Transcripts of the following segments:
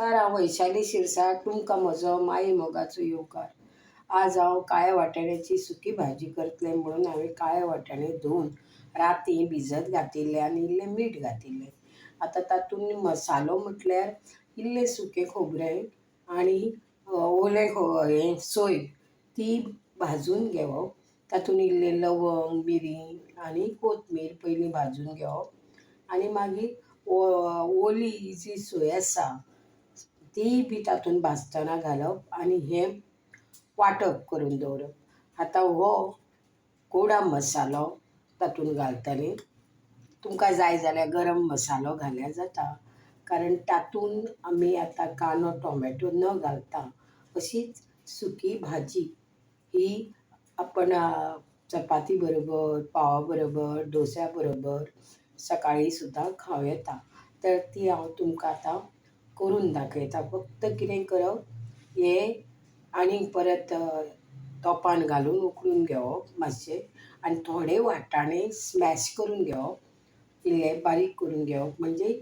नमस्कार हांव वैशाली शिरसाट तुमकां म्हजो माई मोगाचो येवकार आज हांव काळ्या वाटाण्याची सुकी भाजी करतलें म्हणून हांवें काळे वाटाणे धुवन राती भिजत घातिल्ले आनी इल्लें मीठ घातिल्लें. आतां तातूंत मसालो म्हटल्यार इल्लें सुकें खोबरें आनी ओलें खो हें सोय ती भाजून घेवप तातूंत इल्लें लवंग मिरी आनी कोथमीर पयलीं भाजून घेवप आनी मागीर ओली जी सोय आसा ती बी तातूंत भाजतना घालप आनी हें वांटप करून दवरप आतां हो गोडा मसालो तातूंत घालतलें तुमकां जाय जाल्यार गरम मसालो घाल्यार जाता. कारण तातूंत आमी आतां कांदो टोमॅटो न घालता अशीच सुकी भाजी ही आपण चपाती बरोबर पावा बरोबर डोसा बरोबर सकाळीं सुद्दां खावं येता. तर ती हांव तुमकां आतां करून दाखयता फक्त कितें करप हें आनीक परत तोपान घालून उकडून घेवप मातशें आनी थोडे वाटाणे स्मॅश करून घेवप इल्लें बारीक करून घेवप म्हणजे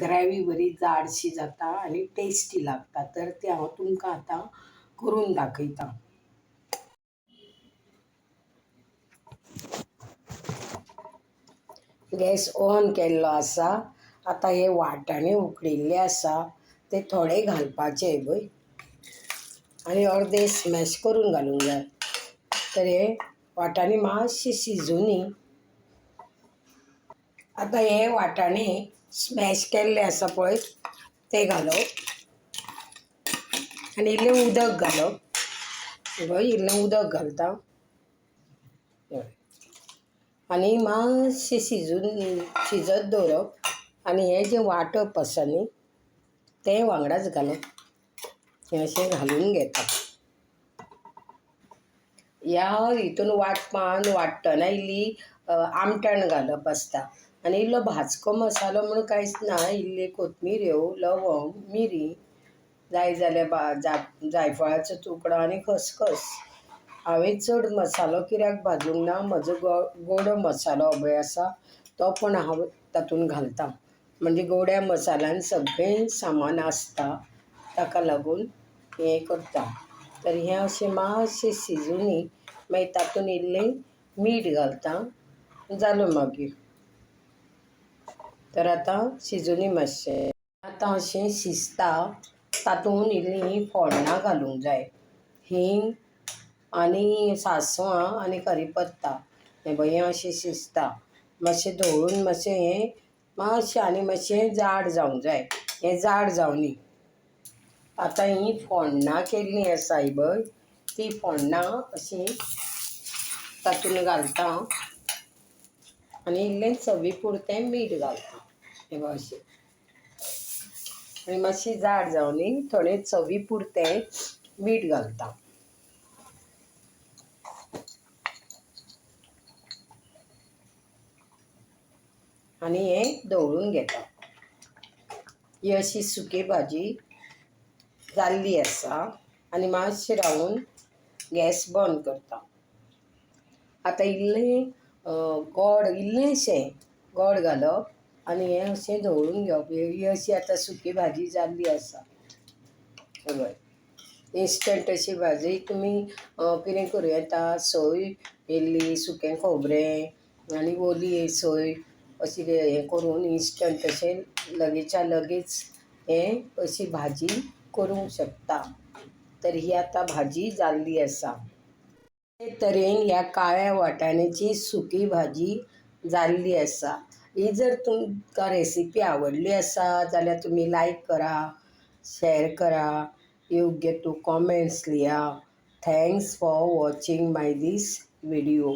ग्रेवी बरी जाडशी जाता आनी टेस्टी लागता. तर तें हांव तुमकां आतां करून दाखयतां गॅस ऑन केल्लो आसा. आतां हे वाटाणे उकडिल्ले आसा. ते थोडे घालपाचे पळय आनी अर्दे स्मॅश करून घालूंक जाय तर हे वाटाणे मातशे शिजूनी आतां हे वाटाणे स्मॅश केल्ले आसा पळय ते घालप आनी इल्लें उदक घालप पळय इल्लें उदक घालता. आनी मातशें शिजून शिजत दवरप आनी हें जें वांटप आसा न्ही तें वांगडाच घालप हे अशें घालून घेता ह्या हितून वांटपान वांट्टना इल्ली आमटाण घालप आसता आनी इल्लो भाजको मसालो म्हूण कांयच ना इल्ली कोथमिऱ्यो लवंग मिरी जाय जाल्यार बा जायफळाचो तुकडो आनी खसखस. हांवें चड मसालो कित्याक भाजूंक ना म्हजो गो गोडो मसालो पळय आसा तो पण हांव तातूंत घालतां. म्हणजे गोड्या मसाल्यान सगळें सामान आसता ताका लागून हें करता. तर हें अशें मातशें शिजूनी मागीर तातूंत इल्लें मीठ घालता. जालो मागीर. तर आतां शिजूनी मातशें. आतां अशें शिजता तातूंत इल्लीं फोण्णां घालूंक जाय. हींग आनी सांसवां आनी करीपत्ता. हें बरें हें अशें शिजता. मातशें धवळून मातशें हें मातशें आनी मातशें जाड जावंक जाय. हें जाड जावनी आतां हीं फोण्णां केल्लीं आसा ही पळय ती फोण्णां अशीं तातूंत घालता. आनी इल्लें चवी पुरतें मीठ घालता. हें अशें. आनी मातशी जाड जावनी थोडें चवी पुरतें मीठ घालता. आनी हें दवळून घेता ही अशी सुकी भाजी जाल्ली आसा आनी मातशें रावून गॅस बंद करता आतां इल्लें गोड इल्लेंशें गोड घालप आनी हें अशें धवळून घेवप ही अशी आतां सुकी भाजी जाल्ली आसा हय इन्स्टंट अशी भाजी. तुमी कितें करूं येता सोय इल्ली सुकें खोबरें आनी ओली सोय अशी हें करून इन्स्टंट अशें लगेच्या लगेच हें अशी भाजी करूंक शकता. तर ही आतां भाजी जाल्ली आसा ते तरेन ह्या काळ्या वाटाण्याची सुकी भाजी जाल्ली आसा ही जर तुमकां रेसिपी आवडली आसा जाल्यार तुमी लायक करा शेअर करा. योग्य टू कॉमेंट्स लिया. Thanks for watching my this video